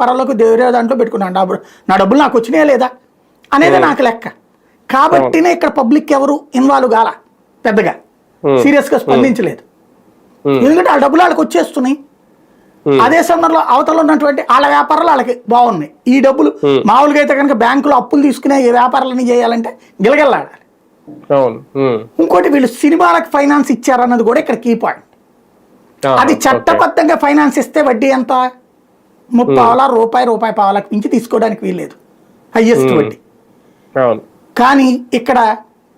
వ్యాపారాలకు వేరే దాంట్లో పెట్టుకున్నాను నా డబ్బులు నాకు వచ్చినాయా లేదా అనేది నాకు లెక్క. కాబట్టినే ఇక్కడ పబ్లిక్ ఎవరు ఇన్వాల్వ్ కాల పెద్దగా. సీరియస్గా స్పందించలేదు. ఎందుకంటే ఆ డబ్బులు వాళ్ళకి వచ్చేస్తున్నాయి. అదే సమయంలో అవతల ఉన్నటువంటి వాళ్ళ వ్యాపారాలు వాళ్ళకి బాగున్నాయి. ఈ డబ్బులు మామూలుగా అయితే కనుక బ్యాంకులో అప్పులు తీసుకునే ఈ వ్యాపారాలన్నీ చేయాలంటే గిలగల్లాడాలి. ఇంకోటి వీళ్ళు సినిమాలకు ఫైనాన్స్ ఇచ్చారన్నది కూడా ఇక్కడ కీ పాయింట్. అది. చట్టబద్ధంగా ఫైనాన్స్ ఇస్తే వడ్డీ ఎంత? ముప్పావలా రూపాయి రూపాయి పావలకు మించి తీసుకోవడానికి వీల్లేదు. హయ్యెస్ట్ వడ్డీ. కానీ ఇక్కడ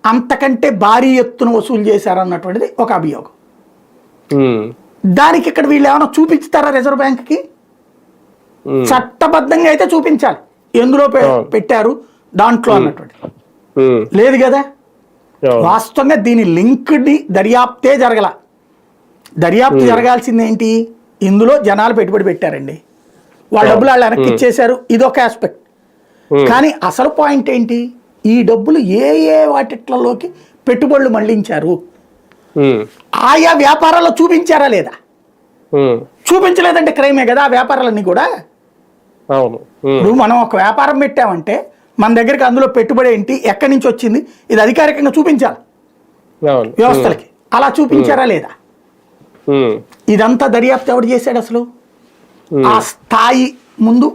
అంతకంటే భారీ ఎత్తున వసూలు చేశారన్నటువంటిది ఒక అభియోగం. దానికి ఇక్కడ వీళ్ళు ఏమైనా చూపించుతారా రిజర్వ్ బ్యాంక్కి చట్టబద్ధంగా అయితే చూపించాలి. ఎందులో. పెట్టారు? దాంట్లో అన్నటువంటి. లేదు కదా? వాస్తవంగా దీని లింక్డ్ దర్యాప్తే జరగల. దర్యాప్తు జరగాల్సింది ఏంటి ఇందులో జనాలు పెట్టుబడి పెట్టారండి. వాళ్ళ డబ్బులు వాళ్ళు వెనక్కి ఇచ్చేశారు. ఇదొక ఆస్పెక్ట్ కానీ అసలు పాయింట్ ఏంటి? ఈ డబ్బులు ఏ ఏ వాటిట్లలోకి పెట్టుబడులు మళ్ళించారు ఆయా వ్యాపారాల్లో చూపించారా లేదా? చూపించలేదంటే క్రైమే కదా ఆ వ్యాపారాలన్నీ కూడా? అవును. ఇప్పుడు మనం ఒక వ్యాపారం పెట్టామంటే మన దగ్గరికి అందులో పెట్టుబడి ఏంటి? ఎక్కడి నుంచి వచ్చింది? ఇది అధికారికంగా చూపించాలి. వ్యవస్థలకి. అలా చూపించారా లేదా? ఇదంతా దర్యాప్తు ఎవడు చేశాడు అసలు? ఆ స్థాయి ముందు